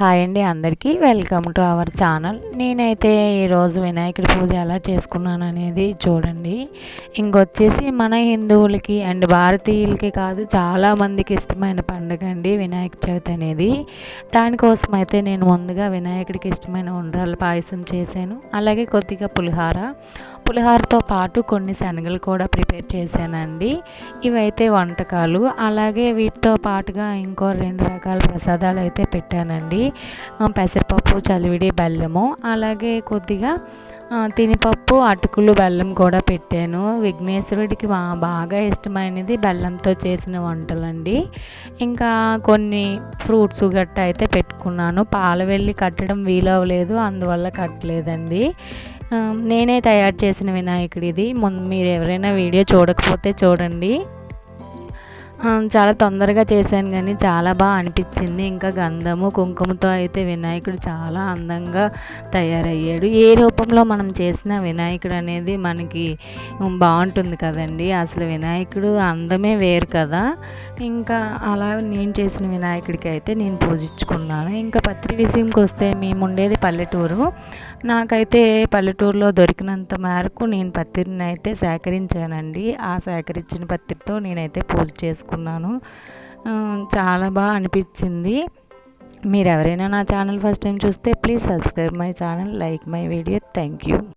Hi అండి అందరికీ. Welcome to our channel నేనైతే ఈరోజు వినాయకుడి పూజ ఎలా చేసుకున్నాను అనేది చూడండి. ఇంకొచ్చేసి మన హిందువులకి అండ్ భారతీయులకి కాదు చాలామందికి ఇష్టమైన పండుగ అండి వినాయక చవితి అనేది. దానికోసం అయితే నేను ముందుగా వినాయకుడికి ఇష్టమైన ఉండ్రాల పాయసం చేశాను. అలాగే కొద్దిగా పులిహార పులిహారతో పాటు కొన్ని శనగలు కూడా ప్రిపేర్ చేశానండి. ఇవైతే వంటకాలు. అలాగే వీటితో పాటుగా ఇంకో రెండు రకాల ప్రసాదాలు అయితే పెట్టానండి. పెసరపప్పు చలివిడి బెల్లము. అలాగే కొద్దిగా తినిపప్పు అటుకులు బెల్లం కూడా పెట్టాను. విఘ్నేశ్వరుడికి బాగా ఇష్టమైనది బెల్లంతో చేసిన వంటలండి. ఇంకా కొన్ని ఫ్రూట్స్ గట్ట అయితే పెట్టుకున్నాను. పాల వెళ్ళి కట్టడం వీలవలేదు అందువల్ల కట్టలేదండి. నేనే తయారు చేసిన వినాయకుడిది. మొన్న మీరు ఎవరైనా వీడియో చూడకపోతే చూడండి. చాలా తొందరగా చేశాను కానీ చాలా బాగా అనిపించింది. ఇంకా గంధము కుంకుమతో అయితే వినాయకుడు చాలా అందంగా తయారయ్యాడు. ఏ రూపంలో మనం చేసిన వినాయకుడు అనేది మనకి బాగుంటుంది కదండి. అసలు వినాయకుడు అందమే వేరు కదా. ఇంకా అలా నేను చేసిన వినాయకుడికి అయితే నేను పూజించుకున్నాను. ఇంకా పత్రి విషయంకి వస్తే మేము ఉండేది పల్లెటూరు. నాకైతే పల్లెటూరులో దొరికినంత మేరకు నేను పత్తిరిని అయితే సేకరించానండి. ఆ సేకరించిన పత్తిరితో నేనైతే పూజ చేసుకున్నాను. చేసుకున్నాను చాలా బాగా అనిపించింది. మీరు ఎవరైనా నా ఛానల్ ఫస్ట్ టైం చూస్తే please subscribe my channel like my video. Thank you.